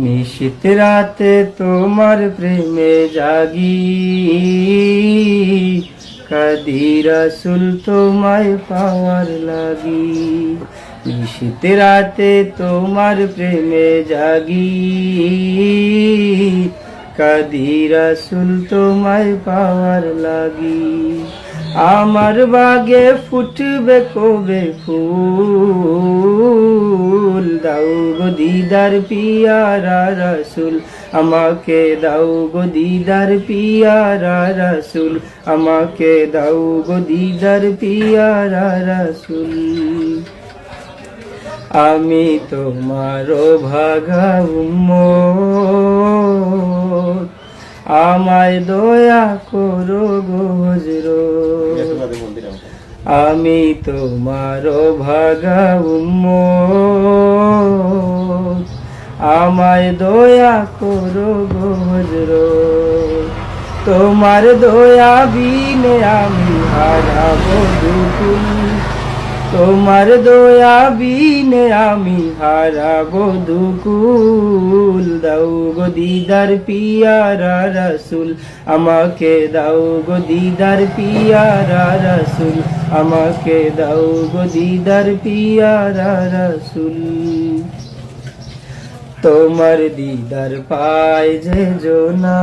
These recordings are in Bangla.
নিশীত রাতে তোমার প্রেমে জাগি। কাদি রাসুল তোমায় পাওয়ার লাগি। নিশীত রাতে তোমার প্রেমে জাগি। কাদি রাসুল তোমায় পাওয়ার লাগি। আমার বাগে ফুটবে কবে ফুল? দাও গো দিদার পিয়ারা রাসুল। আমাকে দাও গো দিদার পিয়ারা রাসুল। আমাকে দাও গো দিদার পিয়ারা রাসুল। আমি তোমার ভাগা উম্মত। আমায় দয়া করো গো হজরত আমি তোমার ভাগা উম্মত। আমায় দয়া করো গো হজরত। তোমার দয়া বিনে আমি হারাবো দুকুল তোমার দয়া বিনে আমি হারাবো দুকুল। দাও গো দিদার পিয়ারা রাসুল, আমাকে দাও গো দিদার পিয়ারা রাসুল, আমাকে দাও গো দিদার পিয়ারা রাসুল। তোমার দিদার পায় যে জোনা।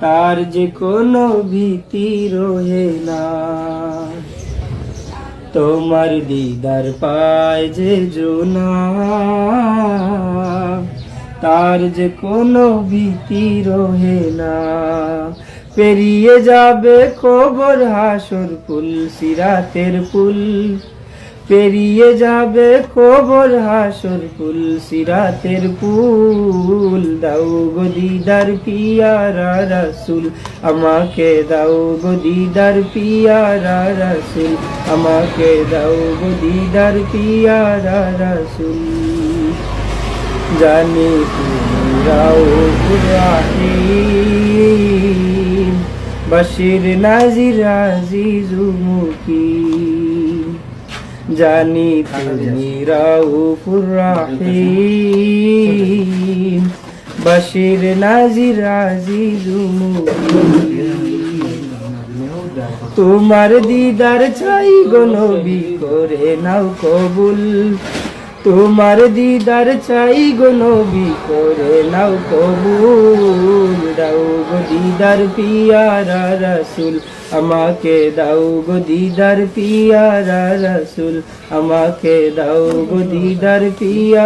তার যে কোনো ভীতি রয়ে না। তোমার দিদার পায় যে জোনা, তার যে কোনো ভীতি রহে না। পেরিয়ে যাবে কবর হাসর পুল সিরাতের পুল পেরিয়ে যাবে কবর হাসর পুল সিরাতের পুল দাও গো দিদার পিয়ারা রাসুল, আমাকে দাও গো দিদার পিয়ারা রাসুল, আমাকে দাও গো দিদার পিয়ারা রাসুল। জানি তুমি রাও বশির নাজির আজিজু মুকিম জানি তুমি রাউফুর রাহিম, বশির নাজির আজিজু তোমার দিদার চাই গো নবী, করে নাও কবুল। তোমার দিদার চাই গো নবী, করে নাও কবুল। দাও গো দিদার পিয়ারা রসুল, আমাকে দাও গো দিদার পিয়ারা রসুল, আমাকে দাও গো দিদার পিয়া